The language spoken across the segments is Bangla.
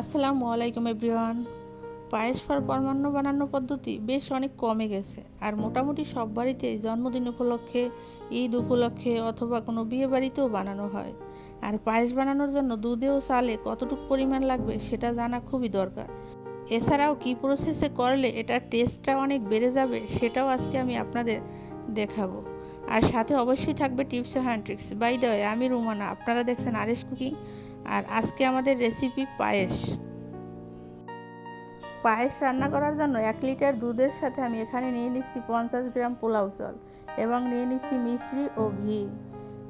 আসসালামু আলাইকুম এভরিওয়ান। পায়েস ফর পরমান্ন বানানোর পদ্ধতি বেশ অনেক কমে গেছে আর মোটামুটি সব বাড়িতেই জন্মদিন উপলক্ষে, ঈদ উপলক্ষে অথবা কোনো বিয়ে বাড়িতেও বানানো হয়। আর পায়েস বানানোর জন্য দুধে ও চালে কতটুকু পরিমাণ লাগবে সেটা জানা খুবই দরকার। এছাড়াও কী প্রসেসে করলে এটার টেস্টটা অনেক বেড়ে যাবে সেটাও আজকে আমি আপনাদের দেখাবো। আর সাথে অবশ্যই থাকবে tips and tricks by the আমি রুমানা, আপনারা দেখছেন আরেস কুকিং। আর আজকে আমাদের রেসিপি পায়েস। পায়েস রান্না করার জন্য এক লিটার দুধের সাথে আমি এখানে নিয়ে নিচ্ছি পঞ্চাশ গ্রাম পোলাও চাল এবং নিয়ে নিচ্ছি মিশ্রি ও ঘি।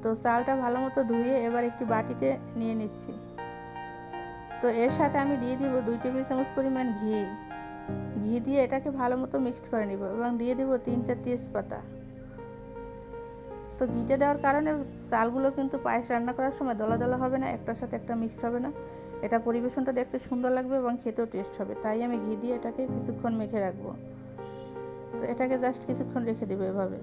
তো চালটা ভালো মতো ধুয়ে এবার একটি বাটিতে নিয়ে নিচ্ছি। তো এর সাথে আমি দিয়ে দিব দুই টেবিল চামচ পরিমাণ ঘি। ঘি দিয়ে এটাকে ভালো মতো মিক্সড করে নিব এবং দিয়ে দিব তিনটা তেজপাতা। তো ঘিটে দেওয়ার কারণে চালগুলো কিন্তু পায়েস রান্না করার সময় দলা দলা হবে না, একটার সাথে একটা মিক্সড হবে না। এটা পরিবেশনটা দেখতে সুন্দর লাগবে এবং খেতেও টেস্ট হবে। তাই আমি ঘি দিয়ে এটাকে কিছুক্ষণ মেখে রাখব। তো এটাকে জাস্ট কিছুক্ষণ রেখে দেবো এভাবে।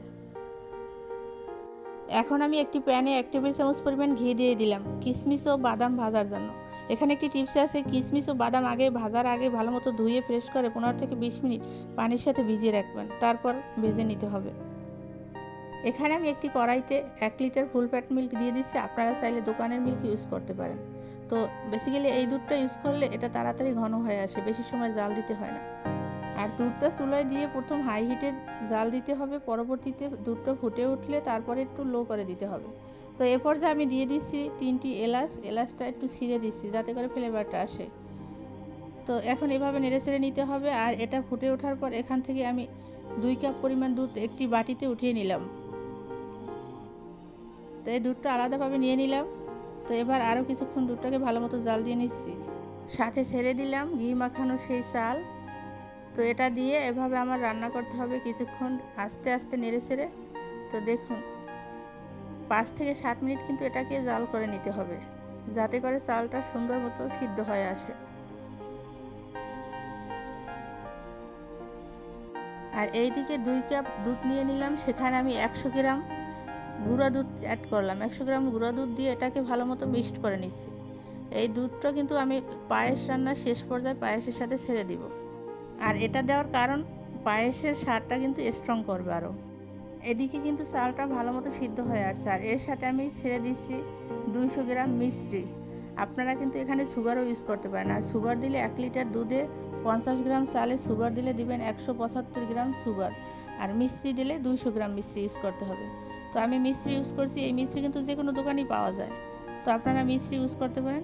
এখন আমি একটি প্যানে এক টেবিল চামচ পরিমাণ ঘি দিয়ে দিলাম কিশমিশ ও বাদাম ভাজার জন্য। এখানে একটি টিপস আছে কিশমিশ ও বাদাম আগে ভাজার আগে ভালো মতো ধুয়ে ফ্রেশ করে পনেরো থেকে বিশ মিনিট পানির সাথে ভিজিয়ে রাখবেন, তারপর ভেজে নিতে হবে। এখানে আমি একটি কড়াইতে এক লিটার ফুল ফ্যাট মিল্ক দিয়ে দিচ্ছি। আপনারা চাইলে দোকানের মিল্ক ইউজ করতে পারেন। তো বেসিক্যালি এই দুধটা ইউজ করলে এটা তাড়াতাড়ি ঘন হয়ে আসে, বেশি সময় জাল দিতে হয় না। আর দুধটা চুলায় দিয়ে প্রথম হাই হিটে জাল দিতে হবে, পরবর্তীতে দুধটা ফুটে উঠলে তারপরে একটু লো করে দিতে হবে। তো এ পর্যায়ে আমি দিয়ে দিচ্ছি তিনটি এলাচ, এলাচটা একটু ছিঁড়ে দিচ্ছি যাতে করে ফ্লেভারটা আসে। তো এখন এভাবে নেড়ে ছেড়ে নিতে হবে আর এটা ফুটে ওঠার পর এখান থেকে আমি দুই কাপ পরিমাণ দুধ একটি বাটিতে উঠিয়ে নিলাম। তো এই দুধটা আলাদাভাবে নিয়ে নিলাম। তো এবার আরও কিছুক্ষণ দুধটাকে ভালো মতো জাল দিয়ে নিচ্ছি। সাথে ছেড়ে দিলাম ঘি মাখানো সেই চাল। তো এটা দিয়ে এভাবে আমার রান্না করতে হবে কিছুক্ষণ আস্তে আস্তে নেড়ে ছেড়ে। তো দেখুন, পাঁচ থেকে সাত মিনিট কিন্তু এটাকে জাল করে নিতে হবে, যাতে করে চালটা সুন্দর মতো সিদ্ধ হয়ে আসে। আর এইদিকে দুই কাপ দুধ নিয়ে নিলাম, সেখানে আমি একশো গ্রাম গুঁড়া দুধ অ্যাড করলাম। একশো গ্রাম গুঁড়া দুধ দিয়ে এটাকে ভালো মতো মিক্সড করে নিচ্ছি। এই দুধটা কিন্তু আমি পায়েস রান্নার শেষ পর্যায়ে পায়েসের সাথে ছেড়ে দিব। আর এটা দেওয়ার কারণ, পায়েসের স্বাদটা কিন্তু স্ট্রং করবে আরও এদিকে কিন্তু চালটা ভালো মতো সিদ্ধ হয়ে আসছে। আর এর সাথে আমি ছেড়ে দিচ্ছি দুইশো গ্রাম মিশ্রি আপনারা কিন্তু এখানে সুগারও ইউজ করতে পারেন। আর সুগার দিলে এক লিটার দুধে পঞ্চাশ গ্রাম চালে সুগার দিলে দিবেন একশো পঁচাত্তর গ্রাম সুগার। আর মিশ্রি দিলে দুইশো গ্রাম মিশ্রি ইউজ করতে হবে। তো আমি মিশ্রি ইউজ করছি, এই মিশ্রি কিন্তু যে কোনো দোকানেই পাওয়া যায়। তো আপনারা মিশ্রি ইউজ করতে পারেন।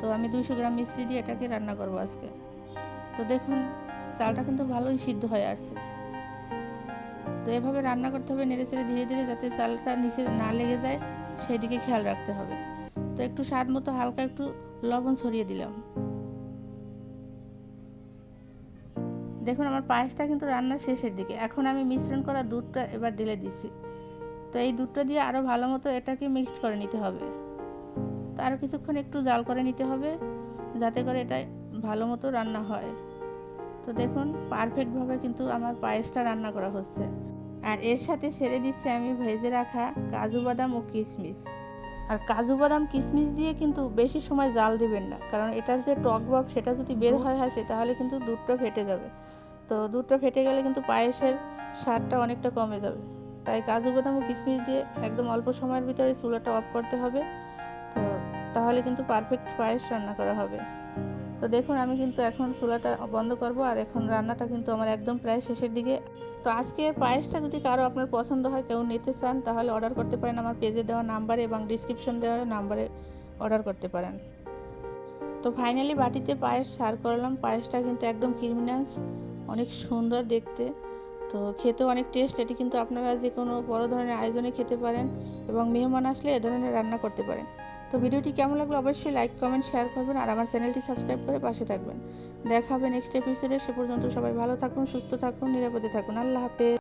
তো আমি দুইশো গ্রাম মিশ্রি দিয়ে এটাকে রান্না করব আজকে। তো দেখুন, চালটা কিন্তু ভালোই সিদ্ধ হয়ে আসছে। তো এভাবে রান্না করতে হবে, নেড়ে চেড়ে ধীরে ধীরে যাতে চালটা নিচে না লেগে যায় সেই দিকে খেয়াল রাখতে হবে। তো একটু স্বাদ মতো হালকা একটু লবণ ছড়িয়ে দিলাম। দেখুন, আমার পায়েসটা কিন্তু রান্নার শেষের দিকে। এখন আমি মিশ্রণ করা দুধটা এবার ঢেলে দিচ্ছি। তো এই দুধটা দিয়ে আরও ভালো মতো এটাকে মিক্সড করে নিতে হবে। তো আরও কিছুক্ষণ একটু জাল করে নিতে হবে, যাতে করে এটা ভালো মতো রান্না হয়। তো দেখুন পারফেক্টভাবে কিন্তু আমার পায়েসটা রান্না করা হচ্ছে। আর এর সাথে ছেড়ে দিচ্ছি আমি ভেজে রাখা কাজু বাদাম ও কিশমিশ আর কাজু বাদাম কিশমিশ দিয়ে কিন্তু বেশি সময় জাল দিবেন না, কারণ এটার যে টক ভাব, সেটা যদি বের হয় আসে তাহলে কিন্তু দুধটা ফেটে যাবে। তো দুধটা ফেটে গেলে কিন্তু পায়েসের স্বাদটা অনেকটা কমে যাবে। তাই কাজু, বাদাম ও কিশমিশ দিয়ে একদম অল্প সময়ের ভিতরে চুলাটা অফ করতে হবে। তো তাহলে কিন্তু পারফেক্ট পায়েস রান্না করা হবে। তো দেখুন, আমি কিন্তু এখন চুলাটা বন্ধ করব আর এখন রান্নাটা কিন্তু আমার একদম প্রায় শেষের দিকে। তো আজকে পায়েসটা যদি কারও আপনার পছন্দ হয়, কেউ নিতে চান, তাহলে অর্ডার করতে পারেন। আমার পেজে দেওয়া নাম্বারে এবং ডিসক্রিপশন দেওয়া নাম্বারে অর্ডার করতে পারেন। তো ফাইনালি বাটিতে পায়েস সার করলাম। পায়েসটা কিন্তু একদম ক্রিমিনান্স অনেক সুন্দর দেখতে। তো খেতে অনেক টেস্ট এটি কিন্তু আপনারা যে কোনো বড় ধরনের আয়োজনে খেতে পারেন এবং মেহমান আসলে এ ধরনের রান্না করতে পারেন। তো ভিডিওটি কেমন লাগল অবশ্যই লাইক কমেন্ট শেয়ার করবেন আর আমার চ্যানেলটি সাবস্ক্রাইব করে পাশে থাকবেন। দেখা হবে নেক্সট এপিসোডে সে পর্যন্ত সবাই ভালো থাকুন, সুস্থ থাকুন, নিরাপদে থাকুন। আল্লাহ হাফেজ।